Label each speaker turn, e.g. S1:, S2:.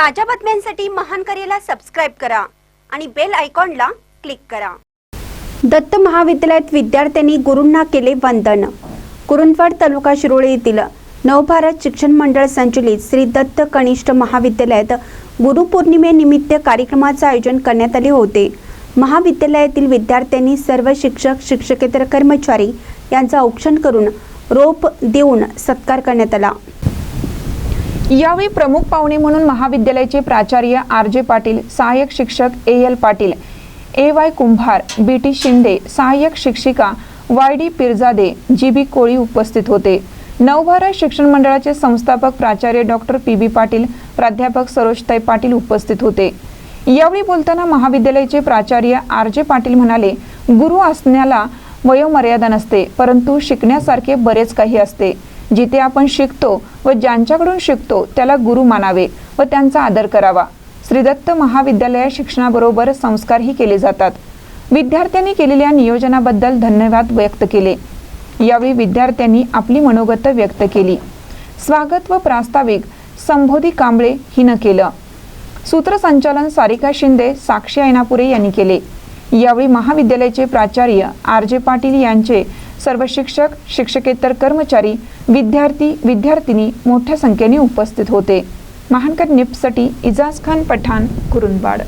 S1: ताज्या बातम्यांसाठी महान करेला सबस्क्राईब करा आणि बेल आयकॉनला क्लिक करा. दत्त महाविद्यालयात विद्यार्थ्यांनी गुरूंना केले वंदन. कुरुंदवाड तालुका शिरोळे येथील नवभारत शिक्षण मंडळ संचलित श्री दत्त कनिष्ठ महाविद्यालयात गुरुपौर्णिमेनिमित्त कार्यक्रमाचे आयोजन करण्यात आले होते. महाविद्यालयातील विद्यार्थ्यांनी सर्व शिक्षक शिक्षकेतर कर्मचारी यांचा औक्षण करून रोप देऊन सत्कार करण्यात आला.
S2: यावेळी प्रमुख पाहुणे म्हणून महाविद्यालयाचे प्राचार्य आर जे पाटील सहाय्यक शिक्षक A L Patil A Y Kumbhar B T Shinde सहाय्यक शिक्षिका Y D Pirzade G B कोळी उपस्थित होते. नवभारत शिक्षण मंडळाचे संस्थापक प्राचार्य डॉक्टर पी बी पाटील प्राध्यापक सरोजताई पाटील उपस्थित होते. यावेळी बोलताना महाविद्यालयाचे प्राचार्य आर जे पाटील म्हणाले गुरु असण्याला वयोमर्यादा नसते परंतु शिकण्यासारखे बरेच काही असते. जिथे आपण शिकतो व ज्यांच्याकडून शिकतो त्याला गुरु मानावे व त्यांचा आदर करावा. श्रीदत्त महाविद्यालयात शिक्षणाबरोबर संस्कारही केले जातात. विद्यार्थ्यांनी केलेल्या नियोजनाबद्दल धन्यवाद व्यक्त केले. यावेळी विद्यार्थ्यांनी आपली मनोगत व्यक्त केली. स्वागत व प्रास्ताविक संबोधी कांबळे हिनं केलं. सूत्रसंचालन सारिका शिंदे साक्षी ऐनापुरे यांनी केले. यावेळी महाविद्यालयाचे प्राचार्य आर जे पाटील यांचे सर्व शिक्षक शिक्षकेतर कर्मचारी विद्यार्थी विद्यार्थिनी मोठ्या संख्येने उपस्थित होते. महानकर निपसाठी इजाज खान पठाण कुरुंदवाड.